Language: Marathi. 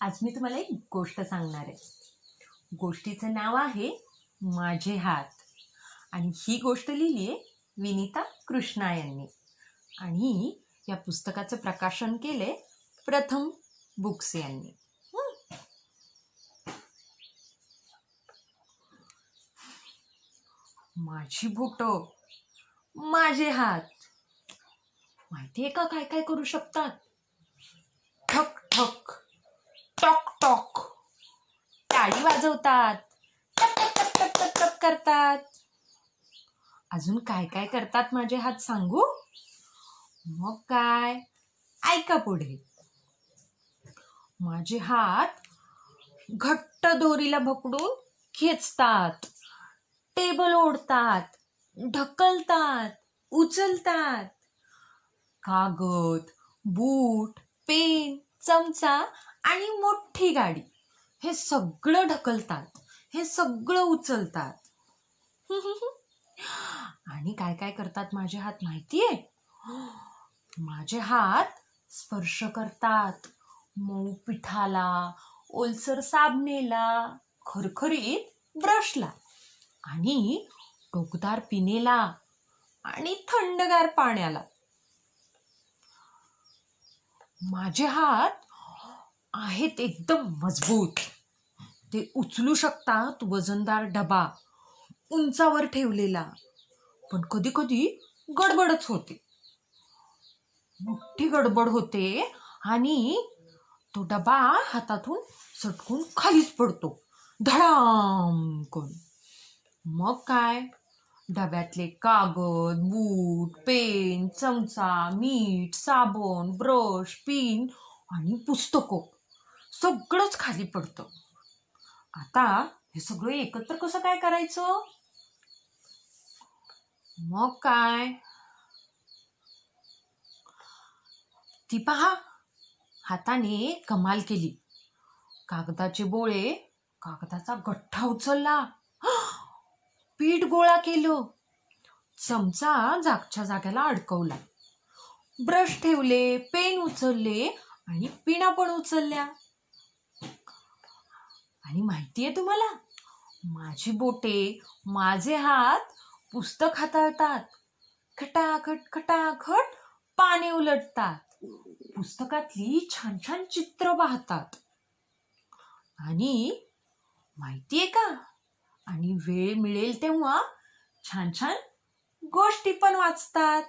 आज मी तुम्हाला एक गोष्ट सांगणार आहे. गोष्टीचं नाव आहे माझे हात. आणि ही गोष्ट लिहिली आहे विनिता कृष्णा यांनी आणि या पुस्तकाचं प्रकाशन केले प्रथम बुक्स यांनी. माझी बोट माझे हात. माहिती आहे का काय काय करू शकतात? ठक टॉक टॉक. टाळी वाजवतात. टप टप टप टप टप टप करतात. अजून काय काय करतात माझे हात सांगू? मग काय? ऐका पुढे. माझे हात घट्ट दोरीला पकडून खेचतात. टेबल ओढतात. ढकलतात. उचलतात. कागद बूट पेन चमचा आणि मोठी गाडी. हे सगळं ढकलतात. हे सगळं उचलतात. आणि काय काय करतात माझे हात माहितीये? माझे हात स्पर्श करतात. मऊ पिठाला ओलसर साबणेला खरखरीत ब्रशला आणि टोकदार पिनेला आणि थंडगार पाण्याला. माझे हात आहेत एकदम मजबूत. ते उचलू शकतात वजनदार डबा उंचावर ठेवलेला. पण कधी कधी गडबडच होते. मोठी गडबड होते आणि तो डबा हातातून सटकून खालीच पडतो. धडाम करून. मग काय? डब्यातले कागद बूट पेन चमचा मीठ साबण ब्रश पिन आणि पुस्तकं. सगळंच खाली पडतं. आता हे सगळं एकत्र कसं काय करायचं? मग काय? ती पहा हाताने कमाल केली. कागदाचे बोळे कागदाचा गठ्ठा उचलला. पीठ गोळा केलं. चमचा जागच्या जाग्याला अडकवला. ब्रश ठेवले पेन उचलले आणि पिणा पण उचलल्या. आणि माहिती आहे तुम्हाला? माझी बोटे माझे हात पुस्तक हाताळतात. खटाखट खटाखट पाने उलटतात. पुस्तकातली छान छान चित्र पाहतात आणि माहितीये का? आणि वेळ मिळेल तेव्हा छान छान गोष्टी पण वाचतात.